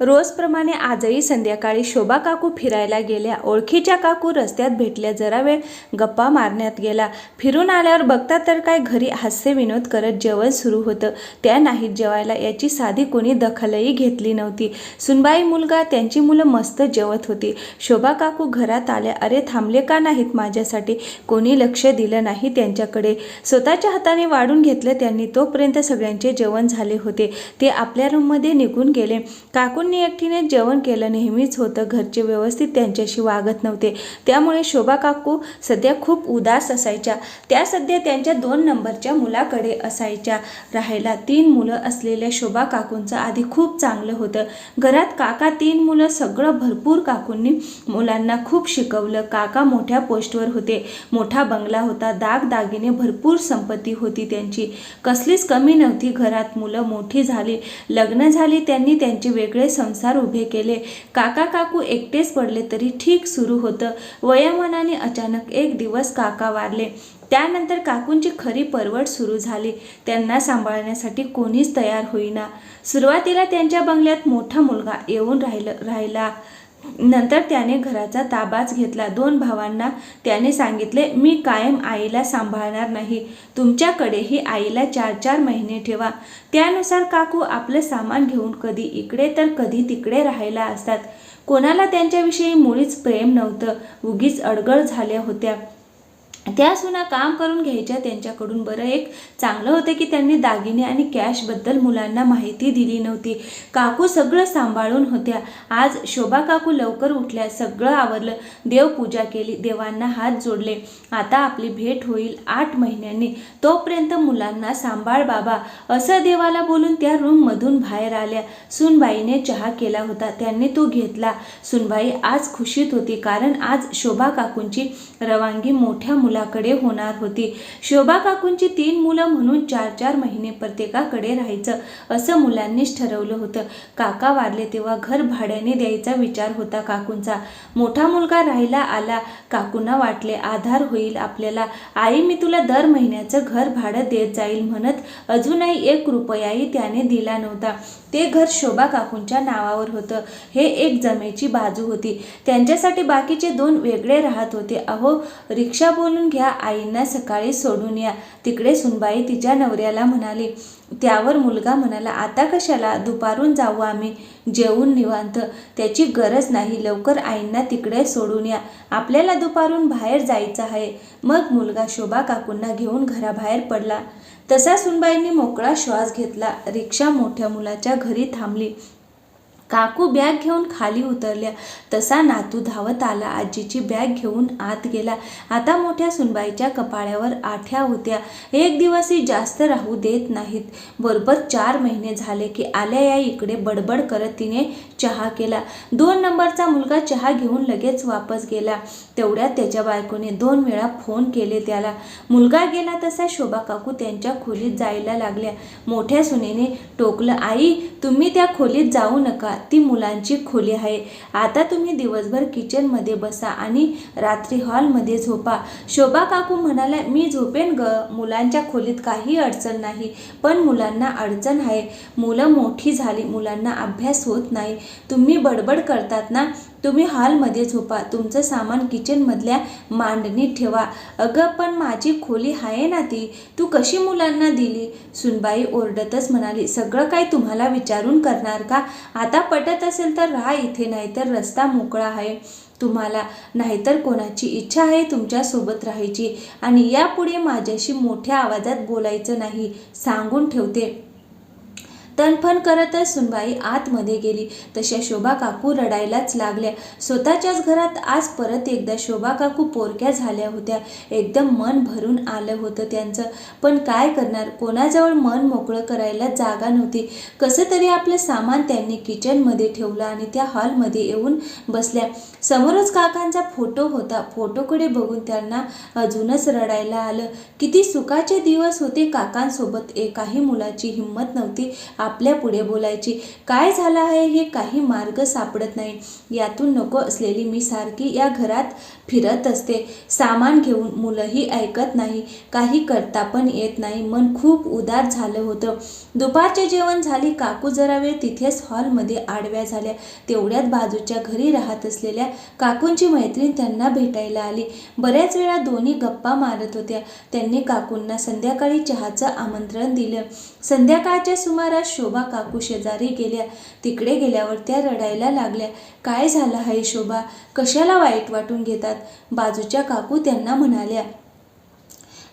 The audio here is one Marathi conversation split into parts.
रोजप्रमाणे आजही संध्याकाळी शोभा काकू फिरायला गेल्या. ओळखीच्या काकू रस्त्यात भेटल्या. जरा वेळ गप्पा मारण्यात गेला. फिरून आल्यावर बघता तर काय घरी हास्य विनोद करत जेवण सुरू होतं. त्या नाहीत जेवायला याची साधी कोणी दखलही घेतली नव्हती. सुनबाई मुलगा त्यांची मुलं मस्त जेवत होती. शोभा काकू घरात आल्या. अरे थांबले का नाहीत माझ्यासाठी? कोणी लक्ष दिलं नाही त्यांच्याकडे. स्वतःच्या हाताने वाढून घेतलं त्यांनी. तोपर्यंत सगळ्यांचे जेवण झाले होते. ते आपल्या रूममध्ये निघून गेले. काकूंनी एकटीने जेवण केलं नेहमीच होतं. घरचे व्यवस्थित त्यांच्याशी वागत नव्हते. त्यामुळे शोभा काकू सध्या खूप उदास असायच्या. त्या सध्या त्यांच्या दोन नंबरच्या मुलाकडे असायच्या. राहायला तीन मुलं असलेल्या शोभा काकूंचं आधी खूप चांगलं होतं. घरात काका तीन मुलं सगळं भरपूर काकूंनी मुलांना खूप शिकवलं. काका मोठ्या पोस्टवर होते. मोठा बंगला होता. दागदागिने भरपूर संपत्ती होती त्यांची. कसलीच कमी नव्हती. घरात मुलं मोठी झाली. लग्न झाली. त्यांनी त्यांचे वेगळे संसार उभे केले. काका काकू एकटेच पडले तरी ठीक सुरू होतं. वयामानाने अचानक एक दिवस काका वारले. त्यानंतर काकूंची खरी परवड सुरू झाली. त्यांना सांभाळण्यासाठी कोणीच तयार होईना. सुरुवातीला त्यांच्या बंगल्यात मोठा मुलगा येऊन राहिलं राहिला. नंतर त्याने घराचा ताबाच घेतला. दोन भावांना त्याने सांगितले मी कायम आईला सांभाळणार नाही. तुमच्याकडेही आईला चार चार महिने ठेवा. त्यानुसार काकू आपलं सामान घेऊन कधी इकडे तर कधी तिकडे राहायला असतात. कोणाला त्यांच्याविषयी मुळीच प्रेम नव्हतं. उगीच अडगळ झाल्या होत्या. त्या सुना काम करून घ्यायच्या त्यांच्याकडून बरं एक चांगलं होतं की त्यांनी दागिने आणि कॅशबद्दल मुलांना माहिती दिली नव्हती. काकू सगळं सांभाळून होत्या. आज शोभा काकू लवकर उठल्या सगळं आवरलं. देवपूजा केली देवांना हात जोडले. आता आपली भेट होईल आठ महिन्यांनी. तोपर्यंत मुलांना सांभाळ बाबा. असं देवाला बोलून त्या रूममधून बाहेर आल्या. सुनबाईने चहा केला होता त्यांनी तो घेतला. सुनबाई आज खुशीत होती कारण आज शोभा काकूंची रवानगी मोठ्या मुलाकडे होणार होती. शोभा काकूंची तीन मुलं म्हणून चार चार महिने प्रत्येकाकडे राहायचं असं मुलांनीच ठरवलं होतं. काका वारले तेव्हा घर भाड्याने द्यायचा विचार होता काकूंचा. मोठा मुलगा राहायला आला. काकूंना वाटले आधार होईल आपल्याला. आई मी तुला दर महिन्याचं घर भाडं देत जाईल म्हणत अजूनही एक रुपयाही त्याने दिला नव्हता. ते घर शोभा काकूंच्या नावावर होतं. हे एक जमेची बाजू होती. त्यांच्यासाठी बाकीचे दोन वेगळे राहत होते. अहो रिक्षा बोलून घ्या आईंना सकाळी सोडून या. तिकडे सुनबाई तिच्या नवऱ्याला म्हणाली त्यावर मुलगा म्हणाला आता कशाला? दुपारून जाऊ आम्ही. जेवून निवांत. त्याची गरज नाही. लवकर आईंना तिकडे सोडून या. आपल्याला दुपारून बाहेर जायचं आहे. मग मुलगा शोभा काकूंना घेऊन घराबाहेर पडला. तसा सुनबाईंनी मोकळा श्वास घेतला. रिक्षा मोठ्या मुलाच्या घरी थांबली. काकू बॅग घेऊन खाली उतरल्या. तसा नातू धावत आला. आजीची बॅग घेऊन आत गेला. आता मोठ्या सुनबाईच्या कपाळ्यावर आठ्या होत्या. एक दिवसही जास्त राहू देत नाहीत. बरोबर चार महिने झाले की आल्या या इकडे बडबड करत तिने चहा केला. दोन नंबरचा मुलगा चहा घेऊन लगेच वापस गेला. तेवढ्यात त्याच्या बायकोने दोन वेळा फोन केले त्याला. मुलगा गेला तसा शोभा काकू त्यांच्या खोलीत जायला लागल्या. मोठ्या सुनेने टोकलं आई तुम्ही त्या खोलीत जाऊ नका. ती मुलांची खोली आहे. आता तुम्ही दिवसभर किचनमध्ये बसा आणि रात्री हॉलमध्ये झोपा. शोभा काकू म्हणाल्या मी झोपेन ग. मुलांच्या खोलीत काही अडचण नाही पण मुलांना अडचण आहे. मुलं मोठी झाली मुलांना अभ्यास होत नाही. तुम्ही बडबड करतात ना? तुम्ही हॉलमध्ये झोपा. तुमचं सामान किचनमधल्या मांडणीत ठेवा. अगं पण माझी खोली आहे ना ती? तू कशी मुलांना दिली? सुनबाई ओरडतच म्हणाली सगळं काय तुम्हाला विचारून करणार का? आता पटत असेल तर राहा इथे नाहीतर रस्ता मोकळा आहे तुम्हाला. नाहीतर कोणाची इच्छा आहे तुमच्यासोबत राहायची. आणि यापुढे माझ्याशी मोठ्या आवाजात बोलायचं नाही. सांगून ठेवते. तणफण करतच सुनबाई आतमध्ये गेली. तशा शोभा काकू रडायलाच लागल्या. स्वतःच्याच घरात आज परत एकदा शोभा काकू पोरक्या झाल्या होत्या. एकदम मन भरून आलं होतं त्यांचं. पण काय करणार? कोणाजवळ मन मोकळं करायला जागा नव्हती. कसं तरी आपलं सामान त्यांनी किचनमध्ये ठेवलं आणि त्या हॉलमध्ये येऊन बसल्या. समोरच काकांचा फोटो होता. फोटोकडे बघून त्यांना अजूनच रडायला आलं. किती सुखाचे दिवस होते काकांसोबत. एकाही मुलाची हिंमत नव्हती. आपल्या पुढे बोलायची. काय झालं आहे हे काही मार्ग सापडत नाही. यातून नको असलेली मी सारखी या घरात फिरत असते. सामान घेऊन मुलंही ऐकत नाही. काही करता पण येत नाही. मन खूप उदार झालं होतं. दुपारचे जेवण झाली. काकू जरा वेळ तिथेच हॉलमध्ये आडव्या झाल्या. तेवढ्यात बाजूच्या घरी राहत असलेल्या काकूंची मैत्रीण त्यांना भेटायला आली. बऱ्याच वेळा दोन्ही गप्पा मारत होत्या. त्यांनी काकूंना संध्याकाळी चहाचं आमंत्रण दिलं. संध्याकाळच्या सुमारास शोभा काकू शेजारी गेल्या. तिकडे गेल्यावर त्या रडायला लागल्या. काय झालं आहे शोभा? कशाला वाईट वाटून घेतात? बाजूच्या काकू त्यांना म्हणाल्या.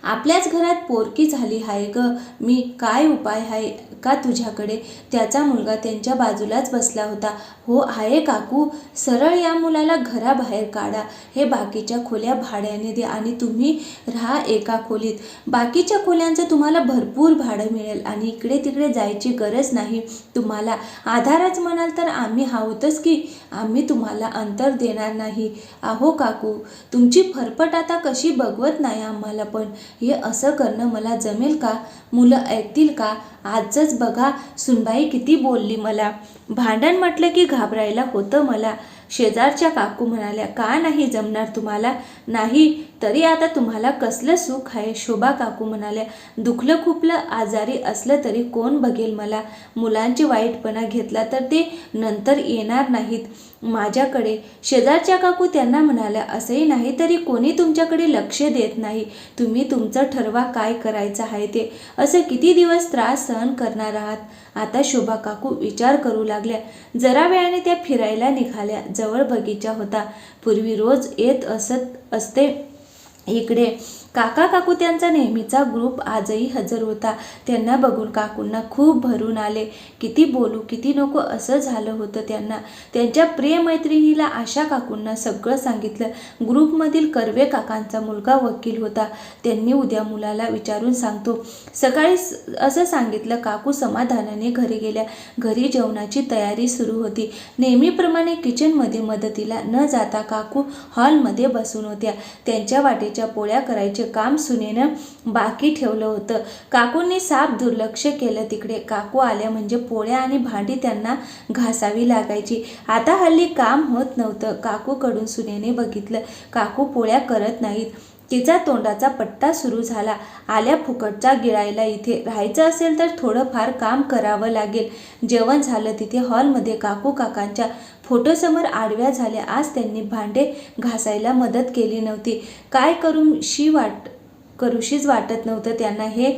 आपल्याच घरात पोरकी झाली आहे ग मी काय उपाय आहे का तुझ्याकडे? त्याचा मुलगा त्यांच्या बाजूलाच बसला होता. हो आहे काकू. सरळ या मुलाला घराबाहेर काढा. हे बाकीच्या खोल्या भाड्याने द्या आणि तुम्ही राहा एका खोलीत. बाकीच्या खोल्यांचं तुम्हाला भरपूर भाडं मिळेल आणि इकडे तिकडे जायची गरज नाही तुम्हाला. आधारच म्हणाल तर आम्ही आहोतच की आम्ही तुम्हाला अंतर देणार नाही. आहो काकू तुमची फरफट आता कशी बघवत नाही आम्हाला पण. हे असं करणं मला जमेल का? मुलं ऐकतील का? आजच बघा सुनबाई किती बोलली मला. भांडण म्हटलं की घाबरायला होतं मला. शेजारच्या काकू म्हणाल्या का नाही जमणार तुम्हाला? नाही तरी आता तुम्हाला कसलं सुख आहे? शोभा काकू म्हणाल्या दुखलं खुपलं आजारी असलं तरी कोण बघेल मला? मुलांची वाईटपणा घेतला तर ते नंतर येणार नाहीत. माझ्याकडे शेजारच्या काकू त्यांना म्हणाल्या असंही नाही तरी कोणी तुमच्याकडे लक्ष देत नाही. तुम्ही तुमचं ठरवा काय करायचं आहे ते. असं किती दिवस त्रास सहन करणार आहात? आता शोभा काकू विचार करू लागल्या. जरा वेळाने त्या फिरायला निघाल्या. जवळ बगीचा होता. पूर्वी रोज येत असत असते इकडे काका काकू त्यांचा नेहमीचा ग्रुप आजही हजर होता. त्यांना बघून काकूंना खूप भरून आले. किती बोलू किती नको असं झालं होतं त्यांना. त्यांच्या प्रियमैत्रिणीला आशा काकूंना सगळं सांगितलं. ग्रुपमधील कर्वे काकांचा मुलगा वकील होता. त्यांनी उद्या मुलाला विचारून सांगतो. सकाळी असं सांगितलं काकू समाधानाने घरी गेल्या. घरी जेवणाची तयारी सुरू होती. नेहमीप्रमाणे किचनमध्ये मदतीला न जाता काकू हॉलमध्ये बसून होत्या. त्यांच्या वाटेच्या पोळ्या करायचे काम सुनेनं बाकी ठेवलं होतं. काकूंनी साफ दुर्लक्ष केलं तिकडे. काकू आल्या म्हणजे पोळ्या आणि भांडी त्यांना घासावी लागायची. आता हल्ली काम होत नव्हतं. काकूकडून सुनेने बघितलं. काकू पोळ्या करत नाहीत. तिचा तोंडाचा पट्टा सुरू झाला. आल्या फुकटचा गिळायला इथे. राहायचं असेल तर थोडंफार काम करावं लागेल. जेवण झालं तिथे हॉलमध्ये काकू काकांच्या फोटोसमोर आडव्या झाल्या. आज त्यांनी भांडे घासायला मदत केली नव्हती. काय करूशी वाट करूशीच वाटत नव्हतं त्यांना हे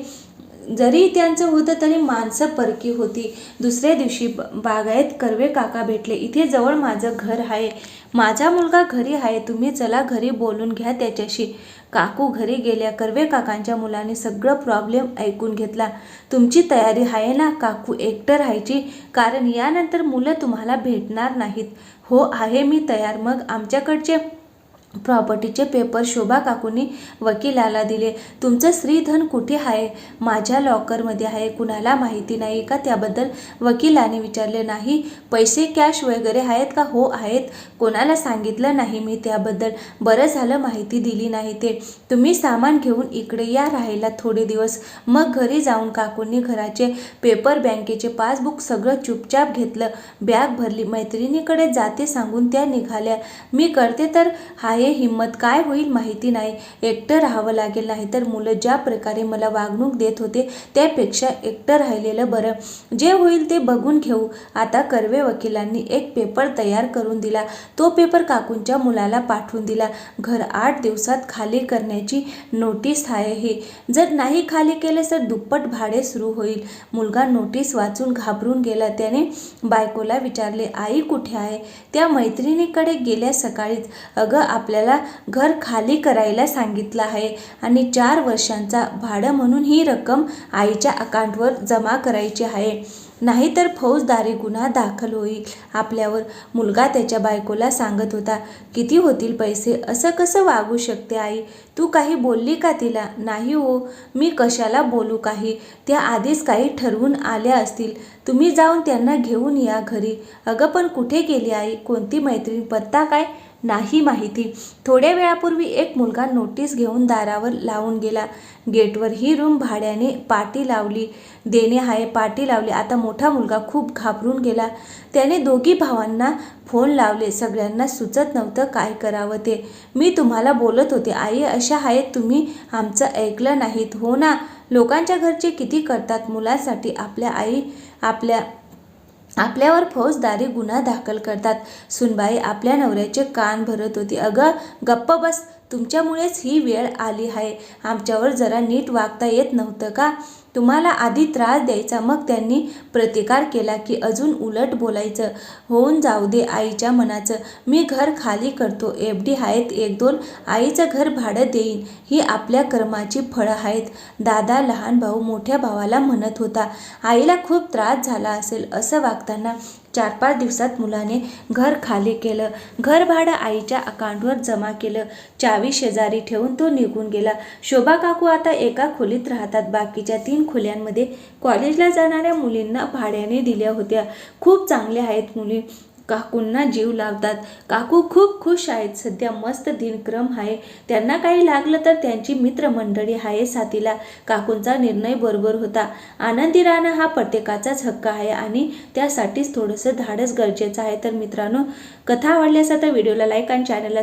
जरी त्यांचं होतं तरी माणसं परकी होती. दुसऱ्या दिवशी ब- बागायत कर्वे काका भेटले. इथे जवळ माझं घर आहे. माझा मुलगा घरी आहे. तुम्ही चला घरी बोलून घ्या त्याच्याशी. काकू घरी गेल्या. कर्वे काकांच्या मुलाने सगळं प्रॉब्लेम ऐकून घेतला. तुमची तयारी आहे ना काकू? एकटं राहायची? कारण यानंतर मुलं तुम्हाला भेटणार नाहीत. हो आहे मी तयार. मग आमच्याकडचे प्रॉपर्टीचे पेपर शोभा काकूंनी वकिलाला दिले. तुमचं स्त्रीधन कुठे आहे? माझ्या लॉकरमध्ये आहे. कुणाला माहिती नाही का त्याबद्दल वकिलाने विचारले. नाही पैसे कॅश वगैरे आहेत का? हो आहेत. कोणाला सांगितलं नाही मी त्याबद्दल. बरं झालं माहिती दिली नाही ते. तुम्ही सामान घेऊन इकडे या राहायला थोडे दिवस. मग घरी जाऊन काकूंनी घराचे पेपर बँकेचे पासबुक सगळं चुपचाप घेतलं. बॅग भरली. मैत्रिणीकडे जाते सांगून त्या निघाल्या. मी करते तर? हाय हिंमत काय होईल माहिती नाही. एकटं राहावं लागेल नाही तर मुलं ज्या प्रकारे मला वागणूक देत होते त्यापेक्षा एकटं राहिलेलं बरं. जे होईल ते बघून घेऊ. आता कर्वे वकिलांनी एक पेपर तयार करून दिला. तो पेपर काकूंच्या मुलाला पाठवून दिला. घर आठ दिवसात खाली करण्याची नोटीस आहे ही. जर नाही खाली केले तर दुप्पट भाडे सुरू होईल. मुलगा नोटीस वाचून घाबरून गेला. त्याने बायकोला विचारले आई कुठे आहे? त्या मैत्रिणीकडे गेल्या सकाळीच. अगं आपल्या आपल्याला घर खाली करायला सांगितलं आहे. आणि चार वर्षांचा भाडं म्हणून ही रक्कम आईच्या अकाउंटवर जमा करायची आहे. नाहीतर फौजदारी गुन्हा दाखल होईल. आपल्यावर मुलगा त्याच्या बायकोला सांगत होता किती होतील पैसे? असं कसं वागू शकते आई? तू काही बोलली का तिला? नाही हो. मी कशाला बोलू काही? त्या आधीच काही ठरवून आल्या असतील. तुम्ही जाऊन त्यांना घेऊन या घरी. अगं पण कुठे गेली आई? कोणती मैत्रीण? पत्ता काय? नाही माहिती. थोड्या वेळापूर्वी एक मुलगा नोटीस घेऊन दारावर लावून गेला. गेटवर ही रूम भाड्याने पाटी लावली. देणे आहे पाटी लावली. आता मोठा मुलगा खूप घाबरून गेला. त्याने दोघी भावांना फोन लावले. सगळ्यांना सुचत नव्हतं काय करावं ते. मी तुम्हाला बोलत होते. आई अशा आहेत तुम्ही आमचं ऐकलं नाहीत. हो ना? लोकांच्या घरचे किती करतात मुलासाठी? आपल्या आई आपल्या आपल्यावर फौजदारी गुन्हा दाखल करतात. सुनबाई आपल्या नवऱ्याचे कान भरत होती. अगं गप्प बस. तुमच्यामुळेच ही वेळ आली आहे. आमच्यावर जरा नीट वागता येत नव्हतं का? तुम्हाला आधी त्रास द्यायचा. मग त्यांनी प्रतिकार केला की अजून उलट बोलायचं. होऊन जाऊ दे आईच्या मनाचं. मी घर खाली करतो. एफ डी आहेत एक दोन. आईचं घर भाडं देईन. ही आपल्या कर्माची फळं आहेत. दादा लहान भाऊ मोठ्या भावाला म्हणत होता आईला खूप त्रास झाला असेल असं वागताना चार पाच दिवसात मुलाने घर खाली केलं. घर भाडं आईच्या अकाउंटवर जमा केलं. चावी शेजारी ठेवून तो निघून गेला. शोभा काकू आता एका खोलीत राहतात. बाकीच्या तीन खोल्यांमध्ये कॉलेजला जाणाऱ्या मुलींना भाड्याने दिल्या होत्या. खूप चांगल्या आहेत मुली. काकूंना जीव लावतात. काकू खूप खुश आहेत. सध्या मस्त दिनक्रम आहे. त्यांना काही लागलं तर त्यांची मित्रमंडळी आहे साथीला. काकूंचा निर्णय बरोबर होता. आनंदी राहणं हा प्रत्येकाचाच हक्क आहे आणि त्यासाठीच थोडंसं धाडस गरजेचं आहे. तर मित्रांनो कथा आवडल्यास तर व्हिडिओला लाईक आणि चॅनलला